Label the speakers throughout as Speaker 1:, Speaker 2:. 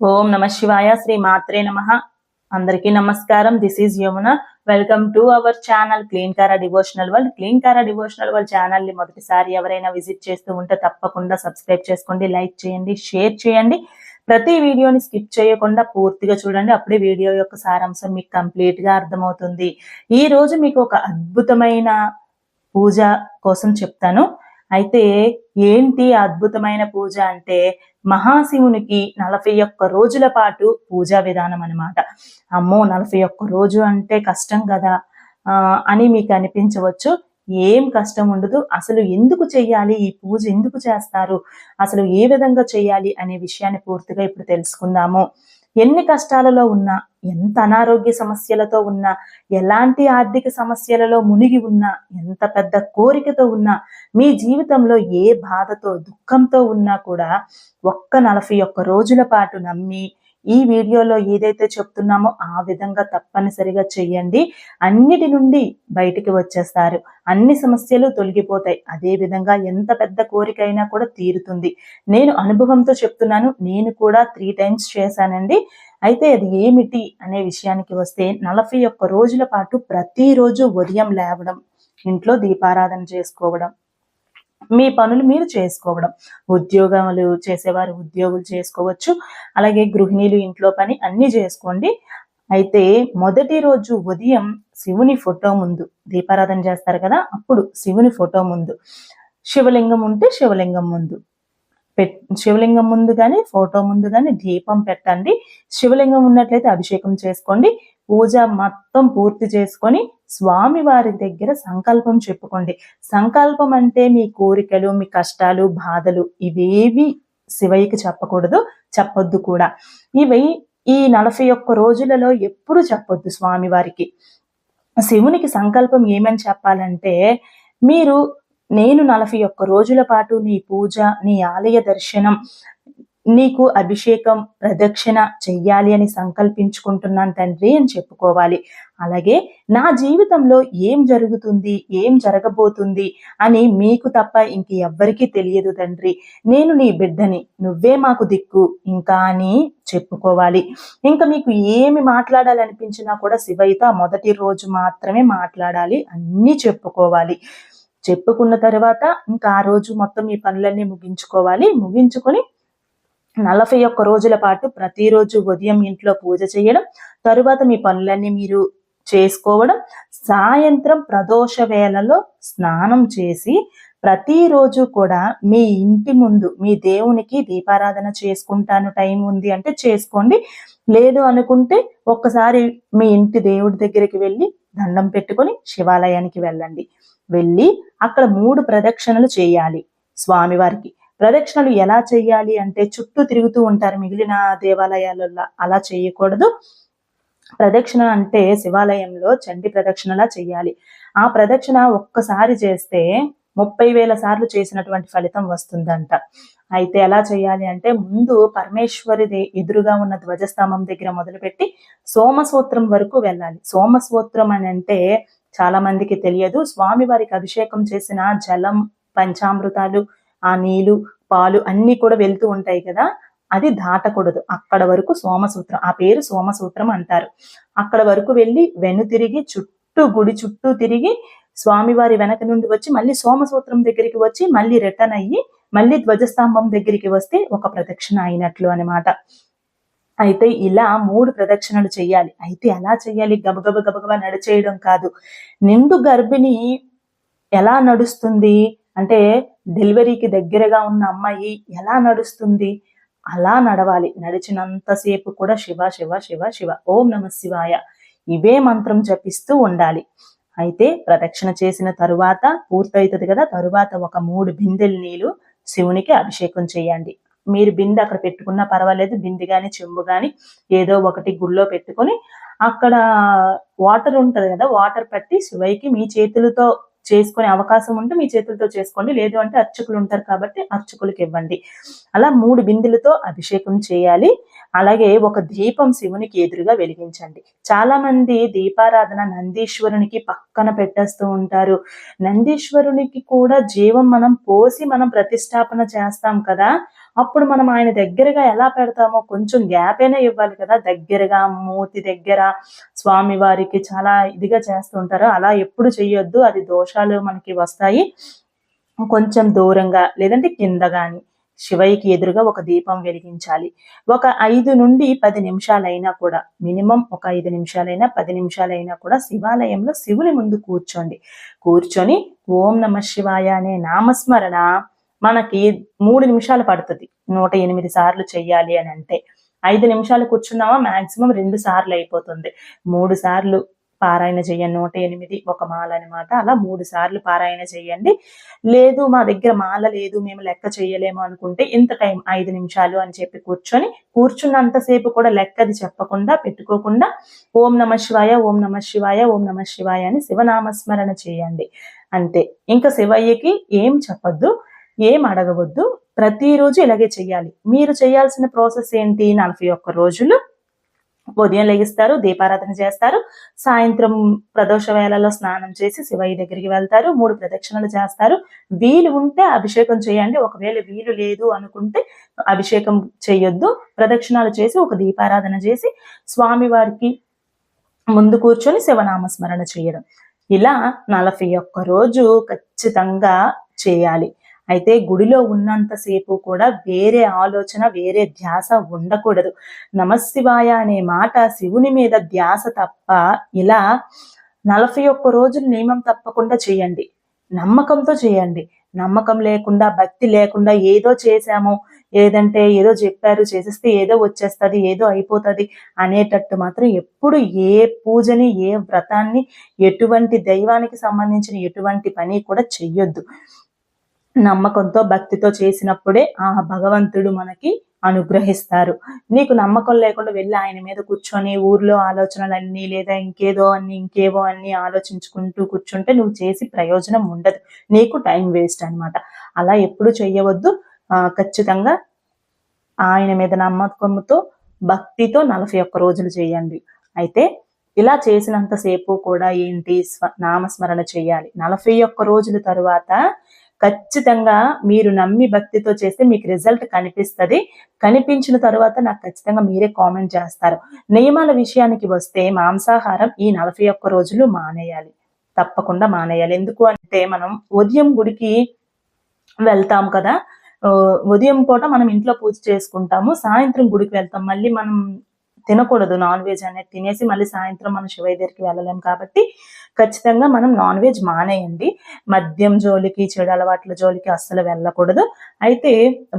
Speaker 1: ఓం నమ శివాయ శ్రీ మాత్రే నమ. అందరికీ నమస్కారం. This is Yamuna welcome to our channel clean Kara devotional world clean Kara devotional world ఛానల్ని మొదటిసారి ఎవరైనా విజిట్ చేస్తూ ఉంటే తప్పకుండా సబ్స్క్రైబ్ చేసుకోండి లైక్ చేయండి షేర్ చేయండి. ప్రతి వీడియోని స్కిప్ చేయకుండా పూర్తిగా చూడండి. అప్పుడే వీడియో యొక్క సారాంశం మీకు కంప్లీట్గా అర్థమవుతుంది. ఈ రోజు మీకు ఒక అద్భుతమైన పూజ కోసం చెప్తాను. అయితే ఏంటి అద్భుతమైన పూజ అంటే మహాశివునికి నలభై ఒక్క రోజుల పాటు పూజా విధానం అన్నమాట. అమ్మో నలభై ఒక్క రోజు అంటే కష్టం కదా. ఆ, అని మీకు అనిపించవచ్చు. ఏం కష్టం ఉండదు. అసలు ఎందుకు చేయాలి ఈ పూజ ఎందుకు చేస్తారు? అసలు ఏ విధంగా చేయాలి అనే విషయాన్ని పూర్తిగా ఇప్పుడు తెలుసుకుందాము. ఎన్ని కష్టాలలో ఉన్నా ఎంత అనారోగ్య సమస్యలతో ఉన్నా ఎలాంటి ఆర్థిక సమస్యలలో మునిగి ఉన్నా ఎంత పెద్ద కోరికతో ఉన్నా మీ జీవితంలో ఏ బాధతో దుఃఖంతో ఉన్నా కూడా ఒక్క నలభై ఒక్క రోజుల పాటు నమ్మి ఈ వీడియోలో ఏదైతే చెప్తున్నామో ఆ విధంగా తప్పనిసరిగా చెయ్యండి. అన్నిటి నుండి బయటికి వచ్చేస్తారు. అన్ని సమస్యలు తొలగిపోతాయి. అదే విధంగా ఎంత పెద్ద కోరిక అయినా కూడా తీరుతుంది. నేను అనుభవంతో చెప్తున్నాను. నేను కూడా త్రీ టైమ్స్ చేశానండి. అయితే అది ఏమిటి అనే విషయానికి వస్తే నలభై ఒక్క రోజుల పాటు ప్రతిరోజు ఉదయం లేవడం ఇంట్లో దీపారాధన చేసుకోవడం మీ పనులు మీరు చేసుకోవడం. ఉద్యోగాలు చేసేవారు ఉద్యోగులు చేసుకోవచ్చు. అలాగే గృహిణీలు ఇంట్లో పని అన్ని చేసుకోండి. అయితే మొదటి రోజు ఉదయం శివుని ఫోటో ముందు దీపారాధన చేస్తారు కదా అప్పుడు శివుని ఫోటో ముందు. శివలింగం ఉంటే శివలింగం ముందు. పెట్ శివలింగం ముందు కానీ ఫోటో ముందు కానీ దీపం పెట్టండి. శివలింగం ఉన్నట్లయితే అభిషేకం చేసుకోండి. పూజ మొత్తం పూర్తి చేసుకొని స్వామి వారి దగ్గర సంకల్పం చెప్పుకోండి. సంకల్పం అంటే మీ కోరికలు మీ కష్టాలు బాధలు ఇవేవి శివయ్యకి చెప్పకూడదు చెప్పొద్దు కూడా. ఇవి ఈ నలభై ఒక్క రోజులలో ఎప్పుడు చెప్పొద్దు స్వామి వారికి. శివునికి సంకల్పం ఏమని చెప్పాలంటే మీరు నేను నలభై ఒక్క రోజుల పాటు నీ పూజ నీ ఆలయ దర్శనం నీకు అభిషేకం ప్రదక్షిణ చెయ్యాలి అని సంకల్పించుకుంటున్నాను తండ్రి అని చెప్పుకోవాలి. అలాగే నా జీవితంలో ఏం జరుగుతుంది ఏం జరగబోతుంది అని మీకు తప్ప ఇంక ఎవ్వరికీ తెలియదు తండ్రి. నేను నీ బిడ్డని నువ్వే మాకు దిక్కు ఇంకా అని చెప్పుకోవాలి. ఇంకా మీకు ఏమి మాట్లాడాలనిపించినా కూడా శివయ్యతో మొదటి రోజు మాత్రమే మాట్లాడాలి అన్నీ చెప్పుకోవాలి. చెప్పుకున్న తర్వాత ఇంకా ఆ రోజు మొత్తం ఈ పనులన్నీ ముగించుకోవాలి. ముగించుకొని నలభై ఒక్క రోజుల పాటు ప్రతిరోజు ఉదయం ఇంట్లో పూజ చేయడం తరువాత మీ పనులన్నీ మీరు చేసుకోవడం సాయంత్రం ప్రదోష వేళలో స్నానం చేసి ప్రతిరోజు కూడా మీ ఇంటి ముందు మీ దేవునికి దీపారాధన చేసుకుంటాను టైం ఉంది అంటే చేసుకోండి. లేదు అనుకుంటే ఒక్కసారి మీ ఇంటి దేవుడి దగ్గరికి వెళ్ళి దండం పెట్టుకొని శివాలయానికి వెళ్ళండి. వెళ్ళి అక్కడ మూడు ప్రదక్షిణలు చేయాలి స్వామివారికి. ప్రదక్షిణలు ఎలా చేయాలి అంటే చుట్టూ తిరుగుతూ ఉంటారు మిగిలిన దేవాలయాలలో అలా చేయకూడదు. ప్రదక్షిణ అంటే శివాలయంలో చండి ప్రదక్షిణలా చేయాలి. ఆ ప్రదక్షిణ ఒక్కసారి చేస్తే ముప్పై వేల సార్లు చేసినటువంటి ఫలితం వస్తుందంట. అయితే ఎలా చేయాలి అంటే ముందు పరమేశ్వరిది ఎదురుగా ఉన్న ధ్వజస్తంభం దగ్గర మొదలుపెట్టి సోమసూత్రం వరకు వెళ్ళాలి. సోమసూత్రం అని అంటే చాలా మందికి తెలియదు. స్వామి వారికి అభిషేకం చేసిన జలం పంచామృతాలు ఆ నీళ్ళు పాలు అన్ని కూడా వెళ్తూ ఉంటాయి కదా అది దాటకూడదు. అక్కడ వరకు సోమసూత్రం ఆ పేరు సోమసూత్రం అంటారు. అక్కడ వరకు వెళ్ళి వెను తిరిగి చుట్టూ గుడి చుట్టూ తిరిగి స్వామివారి వెనక నుండి వచ్చి మళ్ళీ సోమసూత్రం దగ్గరికి వచ్చి మళ్ళీ రిటర్న్ అయ్యి మళ్ళీ ధ్వజస్తంభం దగ్గరికి వస్తే ఒక ప్రదక్షిణ అయినట్లు అన్నమాట. అయితే ఇలా మూడు ప్రదక్షిణలు చేయాలి అయితే ఎలా చేయాలి గబగబ గబగబ నడిచేయడం కాదు. నిండు గర్భిణి ఎలా నడుస్తుంది? అంటే డెలివరీకి దగ్గరగా ఉన్న అమ్మాయి ఎలా నడుస్తుంది? అలా నడవాలి. నడిచినంతసేపు కూడా శివ శివ శివ శివ. ఓం నమ శివాయ. ఇవే మంత్రం జపిస్తూ ఉండాలి. అయితే ప్రదక్షిణ చేసిన తరువాత పూర్తవుతుంది కదా తరువాత ఒక మూడు బిందెల నీళ్ళు శివునికి అభిషేకం చేయండి. మీరు బిందె అక్కడ పెట్టుకున్నా పర్వాలేదు బిందె కానీ చెంబు కానీ ఏదో ఒకటి గుళ్ళో పెట్టుకొని అక్కడ వాటర్ ఉంటది కదా వాటర్ పట్టి శివయ్యకి మీ చేతులతో చేసుకునే అవకాశం ఉంటే మీ చేతులతో చేసుకోండి. లేదు అంటే అర్చకులు ఉంటారు కాబట్టి అర్చకులకు ఇవ్వండి. అలా మూడు బిందులతో అభిషేకం చేయాలి. అలాగే ఒక దీపం శివునికి ఎదురుగా వెలిగించండి. చాలా మంది దీపారాధన నందీశ్వరునికి పక్కన పెట్టేస్తూ ఉంటారు. నందీశ్వరునికి కూడా జీవం మనం పోసి మనం ప్రతిష్టాపన చేస్తాం కదా. అప్పుడు మనం ఆయన దగ్గరగా ఎలా పెడతామో కొంచెం గ్యాప్ అయినా ఇవ్వాలి కదా. దగ్గరగా మూతి దగ్గర స్వామి వారికి చాలా ఇదిగా చేస్తుంటారు. అలా ఎప్పుడు చెయ్యొద్దు. అది దోషాలు మనకి వస్తాయి. కొంచెం దూరంగా లేదంటే కింద కానీ శివయ్యకి ఎదురుగా ఒక దీపం వెలిగించాలి. ఒక ఐదు నుండి పది నిమిషాలైనా కూడా మినిమం ఒక ఐదు నిమిషాలైనా పది నిమిషాలైనా కూడా శివాలయంలో శివుని ముందు కూర్చోండి. కూర్చొని ఓం నమ శివాయ అనే నామస్మరణ మనకి మూడు నిమిషాలు పడుతుంది. నూట ఎనిమిది సార్లు చెయ్యాలి అని అంటే. ఐదు నిమిషాలు కూర్చున్నామా? మాక్సిమం రెండు సార్లు అయిపోతుంది. మూడు సార్లు పారాయణ చేయండి. నూట ఎనిమిది ఒక మాల అనమాట అలా మూడు సార్లు పారాయణ చేయండి. లేదు మా దగ్గర మాల లేదు మేము లెక్క చేయలేము అనుకుంటే ఇంత టైం ఐదు నిమిషాలు అని చెప్పి కూర్చొని కూర్చున్నంతసేపు కూడా లెక్కది చెప్పకుండా పెట్టుకోకుండా ఓం నమ శివాయ ఓం నమ శివాయ ఓం నమ శివాయ అని శివనామస్మరణ చేయండి. అంతే. ఇంకా శివయ్యకి ఏం చెప్పొద్దు. ఏం అడగవద్దు. ప్రతిరోజు ఇలాగే చేయాలి మీరు చేయాల్సిన ప్రాసెస్ ఏంటి? నలభై ఒక్క రోజులు ఉదయం లెగిస్తారు దీపారాధన చేస్తారు సాయంత్రం ప్రదోష వేళలో స్నానం చేసి శివయ్య దగ్గరికి వెళ్తారు మూడు ప్రదక్షిణలు చేస్తారు. వీలు ఉంటే అభిషేకం చేయండి. ఒకవేళ వీలు లేదు అనుకుంటే అభిషేకం చేయొద్దు. ప్రదక్షిణాలు చేసి ఒక దీపారాధన చేసి స్వామి వారికి ముందు కూర్చొని శివనామస్మరణ చేయడం. ఇలా నలభై ఒక్క రోజు ఖచ్చితంగా చేయాలి. అయితే గుడిలో ఉన్నంతసేపు కూడా వేరే ఆలోచన వేరే ధ్యాస ఉండకూడదు. నమశివాయ అనే మాట శివుని మీద ధ్యాస తప్ప ఇలా నలభై ఒక్క రోజులు నియమం తప్పకుండా చేయండి. నమ్మకంతో చేయండి. నమ్మకం లేకుండా భక్తి లేకుండా ఏదో చేశాము ఏదంటే ఏదో చెప్పారు చేసేస్తే ఏదో వచ్చేస్తుంది ఏదో అయిపోతుంది అనేటట్టు మాత్రం ఎప్పుడు ఏ పూజని ఏ వ్రతాన్ని ఎటువంటి దైవానికి సంబంధించిన ఎటువంటి పని కూడా చెయ్యొద్దు. నమ్మకంతో భక్తితో చేసినప్పుడే ఆ భగవంతుడు మనకి అనుగ్రహిస్తారు. నీకు నమ్మకం లేకుండా వెళ్ళి ఆయన మీద కూర్చొని ఊర్లో ఆలోచనలన్నీ లేదా ఇంకేదో అన్ని ఇంకేవో అన్ని ఆలోచించుకుంటూ కూర్చుంటే నువ్వు చేసి ప్రయోజనం ఉండదు. నీకు టైం వేస్ట్ అనమాట అలా ఎప్పుడు చెయ్యవద్దు. ఖచ్చితంగా ఆయన మీద నమ్మకంతో భక్తితో నలభై ఒక్క రోజులు చేయండి. అయితే ఇలా చేసినంతసేపు కూడా ఏంటి స్వ నామస్మరణ చేయాలి. నలభై ఒక్క రోజుల తరువాత ఖచ్చితంగా మీరు నమ్మి భక్తితో చేస్తే మీకు రిజల్ట్ కనిపిస్తుంది. కనిపించిన తర్వాత నాకు ఖచ్చితంగా మీరే కామెంట్ చేస్తారు. నియమాల విషయానికి వస్తే మాంసాహారం ఈ నలభై ఒక్క రోజులు మానేయాలి. తప్పకుండా మానేయాలి. ఎందుకు అంటే మనం ఉదయం గుడికి వెళ్తాం కదా ఉదయం పూట మనం ఇంట్లో పూజ చేసుకుంటాము సాయంత్రం గుడికి వెళ్తాం. మళ్ళీ మనం తినకూడదు. నాన్ వెజ్ అనేది తినేసి మళ్ళీ సాయంత్రం మనం శివయ్య దగ్గరికి వెళ్ళలేము కాబట్టి ఖచ్చితంగా మనం నాన్ వెజ్ మానేయండి. మద్యం జోలికి చెడు అలవాట్ల జోలికి అస్సలు వెళ్ళకూడదు. అయితే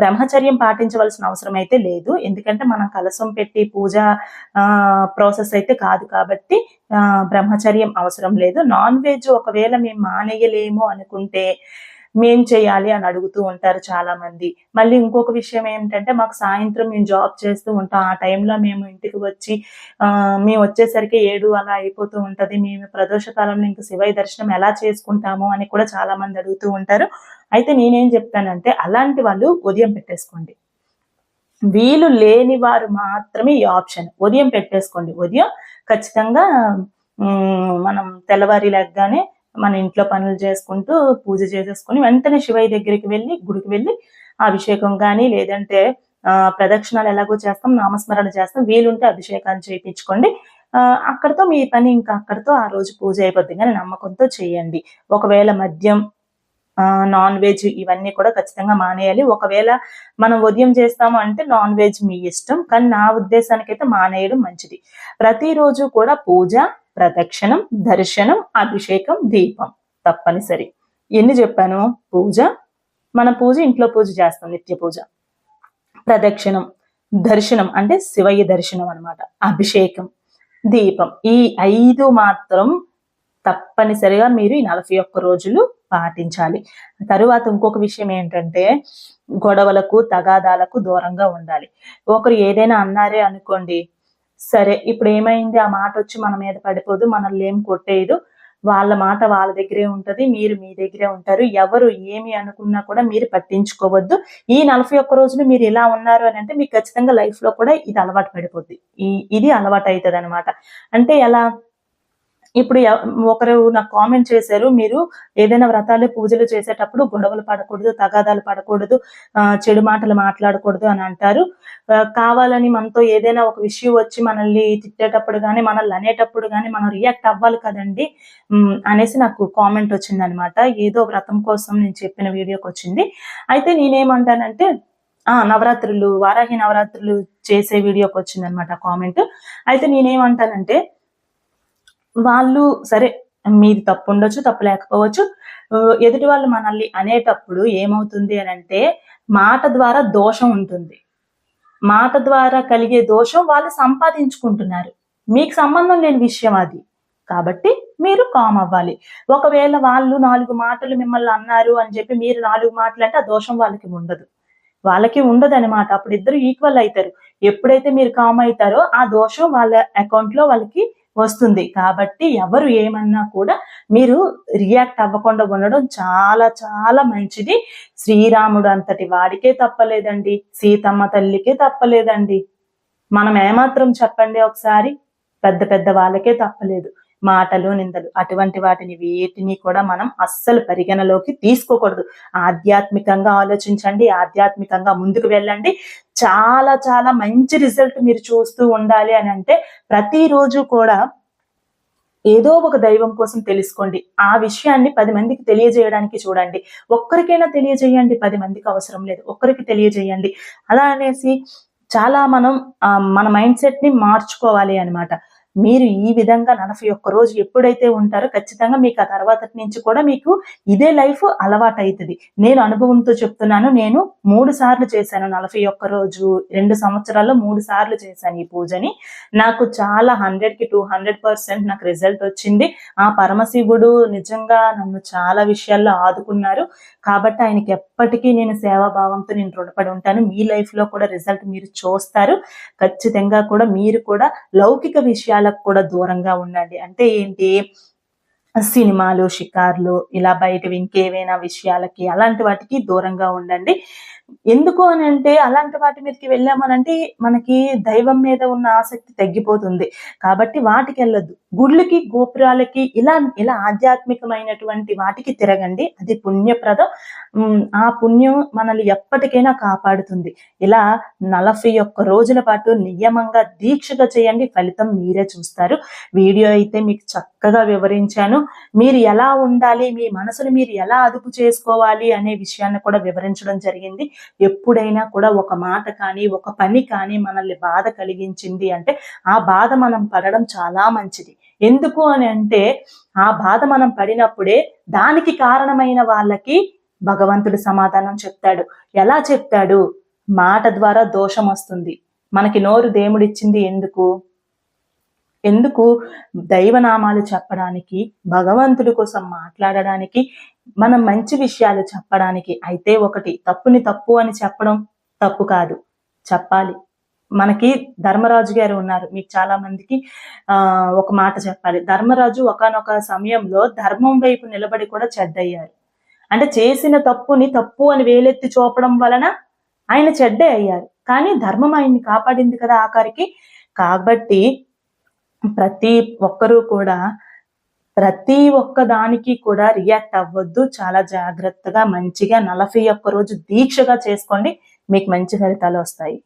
Speaker 1: బ్రహ్మచర్యం పాటించవలసిన అవసరం అయితే లేదు. ఎందుకంటే మనం కలసం పెట్టి పూజ ప్రాసెస్ అయితే కాదు కాబట్టి బ్రహ్మచర్యం అవసరం లేదు. నాన్ వెజ్ ఒకవేళ మేము మానేయలేము అనుకుంటే మేం చేయాలి అని అడుగుతూ ఉంటారు చాలా మంది మళ్ళీ ఇంకొక విషయం ఏంటంటే మాకు సాయంత్రం మేము జాబ్ చేస్తూ ఉంటాం. ఆ టైంలో మేము ఇంటికి వచ్చి మేము వచ్చేసరికి ఏడు అలా అయిపోతూ ఉంటుంది. మేము ప్రదోష కాలంలో ఇంకా శివయ్య దర్శనం ఎలా చేసుకుంటాము అని కూడా చాలా మంది అడుగుతూ ఉంటారు. అయితే నేనేం చెప్తానంటే అలాంటి వాళ్ళు ఉదయం పెట్టేసుకోండి. వీలు లేని వారు మాత్రమే ఈ ఆప్షన్. ఉదయం పెట్టేసుకోండి. ఉదయం ఖచ్చితంగా మనం తెల్లవారి లెగ్గానే మన ఇంట్లో పనులు చేసుకుంటూ పూజ చేసేసుకుని వెంటనే శివయ్య దగ్గరికి వెళ్ళి గుడికి వెళ్ళి అభిషేకం కానీ లేదంటే ప్రదక్షిణాలు ఎలాగో చేస్తాం నామస్మరణ చేస్తాం వీలుంటే అభిషేకాలు చేయించుకోండి అక్కడతో మీ పని ఇంకా అక్కడతో ఆ రోజు పూజ అయిపోద్ది. కానీ నమ్మకంతో చేయండి. ఒకవేళ మద్యం నాన్ వెజ్ ఇవన్నీ కూడా ఖచ్చితంగా మానేయాలి. ఒకవేళ మనం ఉదయం చేస్తాము అంటే నాన్ వెజ్ మీ ఇష్టం. కానీ నా ఉద్దేశానికి అయితే మానేయడం మంచిది. ప్రతిరోజు కూడా పూజ ప్రదక్షిణం దర్శనం అభిషేకం దీపం తప్పనిసరి. ఎన్ని చెప్పాను? పూజ. మన పూజ ఇంట్లో పూజ చేస్తాం నిత్య పూజ. ప్రదక్షిణం దర్శనం అంటే శివయ్య దర్శనం అనమాట అభిషేకం దీపం ఈ ఐదు మాత్రం తప్పనిసరిగా మీరు ఈ నలభై ఒక్క రోజులు పాటించాలి. తరువాత ఇంకొక విషయం ఏంటంటే గొడవలకు తగాదాలకు దూరంగా ఉండాలి. ఒకరు ఏదైనా అన్నారే అనుకోండి సరే ఇప్పుడు ఏమైంది? ఆ మాట వచ్చి మన మీద పడిపోదు మనల్ని ఏం కొట్టేయదు. వాళ్ళ మాట వాళ్ళ దగ్గరే ఉంటది మీరు మీ దగ్గరే ఉంటారు. ఎవరు ఏమి అనుకున్నా కూడా మీరు పట్టించుకోవద్దు. ఈ నలభై ఒక్క రోజులు మీరు ఇలా ఉన్నారు అని అంటే మీకు ఖచ్చితంగా లైఫ్లో కూడా ఇది అలవాటు పడిపోద్ది. ఈ ఇది అలవాటు అవుతుంది అనమాట అంటే ఎలా? ఇప్పుడు ఒకరు నాకు కామెంట్ చేశారు మీరు ఏదైనా వ్రతాలు పూజలు చేసేటప్పుడు గొడవలు పడకూడదు తగాదాలు పడకూడదు చెడు మాటలు మాట్లాడకూడదు అని అంటారు. కావాలని మనతో ఏదైనా ఒక విషయం వచ్చి మనల్ని తిట్టేటప్పుడు కానీ మనల్ని అనేటప్పుడు కానీ మనం రియాక్ట్ అవ్వాలి కదండి. అనేసి నాకు కామెంట్ వచ్చిందనమాట. ఏదో వ్రతం కోసం నేను చెప్పిన వీడియోకి వచ్చింది. అయితే నేనేమంటానంటే ఆ నవరాత్రులు వారాహి నవరాత్రులు చేసే వీడియోకి వచ్చింది అనమాట కామెంట్ అయితే నేనేమంటానంటే వాళ్ళు సరే మీది తప్పు ఉండొచ్చు తప్పు లేకపోవచ్చు. ఎదుటి వాళ్ళు మనల్ని అనేటప్పుడు ఏమవుతుంది అని అంటే మాట ద్వారా దోషం ఉంటుంది. మాట ద్వారా కలిగే దోషం వాళ్ళు సంపాదించుకుంటున్నారు. మీకు సంబంధం లేని విషయం అది. కాబట్టి మీరు కామ్ అవ్వాలి. ఒకవేళ వాళ్ళు నాలుగు మాటలు మిమ్మల్ని అన్నారు అని చెప్పి మీరు నాలుగు మాటలు అంటే ఆ దోషం వాళ్ళకి ఉండదు. వాళ్ళకి ఉండదు అనమాట అప్పుడు ఇద్దరు ఈక్వల్ అవుతారు. ఎప్పుడైతే మీరు కామ్ అవుతారో ఆ దోషం వాళ్ళ అకౌంట్లో వాళ్ళకి వస్తుంది. కాబట్టి ఎవరు ఏమన్నా కూడా మీరు రియాక్ట్ అవ్వకుండా ఉండడం చాలా చాలా మంచిది. శ్రీరాముడు అంతటి వాడికే తప్పలేదండి. సీతమ్మ తల్లికే తప్పలేదండి. మనం ఏమాత్రం చెప్పండి ఒకసారి? పెద్ద పెద్ద వాళ్ళకే తప్పలేదు. మాటలు నిందలు. అటువంటి వాటిని వేటిని కూడా మనం అస్సలు పరిగణలోకి తీసుకోకూడదు. ఆధ్యాత్మికంగా ఆలోచించండి ఆధ్యాత్మికంగా ముందుకు వెళ్ళండి. చాలా చాలా మంచి రిజల్ట్ మీరు చూస్తూ ఉండాలి అని అంటే ప్రతిరోజు కూడా ఏదో ఒక దైవం కోసం తెలుసుకోండి. ఆ విషయాన్ని పది మందికి తెలియజేయడానికి చూడండి. ఒక్కరికైనా తెలియజేయండి పది మందికి అవసరం లేదు. ఒక్కరికి తెలియజేయండి. అలా అనేసి చాలా మనం ఆ, మన మైండ్ సెట్ని మార్చుకోవాలి అన్నమాట. మీరు ఈ విధంగా నలభై ఒక్క రోజు ఎప్పుడైతే ఉంటారో ఖచ్చితంగా మీకు ఆ తర్వాత నుంచి కూడా మీకు ఇదే లైఫ్ అలవాటు అవుతుంది నేను అనుభవంతో చెప్తున్నాను నేను మూడు సార్లు చేశాను నలభై ఒక్క రోజు రెండు సంవత్సరాల్లో మూడు సార్లు చేశాను ఈ పూజని. నాకు చాలా హండ్రెడ్కి టూ హండ్రెడ్ పర్సెంట్ నాకు రిజల్ట్ వచ్చింది. ఆ పరమశివుడు నిజంగా నన్ను చాలా విషయాల్లో ఆదుకున్నారు. కాబట్టి ఆయనకి ఎప్పటికీ నేను సేవాభావంతో నేను రుణపడి ఉంటాను. మీ లైఫ్లో కూడా రిజల్ట్ మీరు చూస్తారు. ఖచ్చితంగా కూడా మీరు కూడా లౌకిక విషయాలకు కూడా దూరంగా ఉండండి. అంటే ఏంటి? సినిమాలు షికార్లు ఇలా బయటవి ఇంకేవైనా విషయాలకి అలాంటి వాటికి దూరంగా ఉండండి. ఎందుకు అని అంటే అలాంటి వాటి మీదకి వెళ్ళామనంటే మనకి దైవం మీద ఉన్న ఆసక్తి తగ్గిపోతుంది. కాబట్టి వాటికి వెళ్ళొద్దు. గుళ్ళకి గోపురాలకి ఇలా ఇలా ఆధ్యాత్మికమైనటువంటి వాటికి తిరగండి. అది పుణ్యప్రదం. ఆ పుణ్యం మనల్ని ఎప్పటికైనా కాపాడుతుంది. ఇలా నలభై ఒక్క రోజుల పాటు నియమంగా దీక్షగా చేయండి. ఫలితం మీరే చూస్తారు. వీడియో అయితే మీకు చక్కగా వివరించాను. మీరు ఎలా ఉండాలి మీ మనసును మీరు ఎలా అదుపు చేసుకోవాలి అనే విషయాన్ని కూడా వివరించడం జరిగింది. ఎప్పుడైనా కూడా ఒక మాట కానీ ఒక పని కానీ మనల్ని బాధ కలిగించింది అంటే ఆ బాధ మనం పడడం చాలా మంచిది. ఎందుకు అని అంటే ఆ బాధ మనం పడినప్పుడే దానికి కారణమైన వాళ్ళకి భగవంతుడు సమాధానం చెప్తాడు. ఎలా చెప్తాడు? మాట ద్వారా దోషం వస్తుంది. మనకి నోరు దేవుడిచ్చింది ఎందుకు? ఎందుకు దైవనామాలు చెప్పడానికి భగవంతుడి కోసం మాట్లాడడానికి మనం మంచి విషయాలు చెప్పడానికి అయితే ఒకటి తప్పుని తప్పు అని చెప్పడం తప్పు కాదు. చెప్పాలి. మనకి ధర్మరాజు గారు ఉన్నారు. మీకు చాలా మందికి ఆ ఒక మాట చెప్పాలి. ధర్మరాజు ఒకానొక సమయంలో ధర్మం వైపు నిలబడి కూడా చెడ్డయ్యారు. అంటే చేసిన తప్పుని తప్పు అని వేలెత్తి చూపడం వలన ఆయన చెడ్డే అయ్యారు. కానీ ధర్మం ఆయన్ని కాపాడింది కదా ఆఖరికి. కాబట్టి ప్రతి ఒక్కరూ కూడా ప్రతి ఒక్క దానికి కూడా రియాక్ట్ అవ్వద్దు. చాలా జాగ్రత్తగా మంచిగా నలభై ఒక్క రోజు దీక్షగా చేసుకోండి. మీకు మంచి ఫలితాలు వస్తాయి.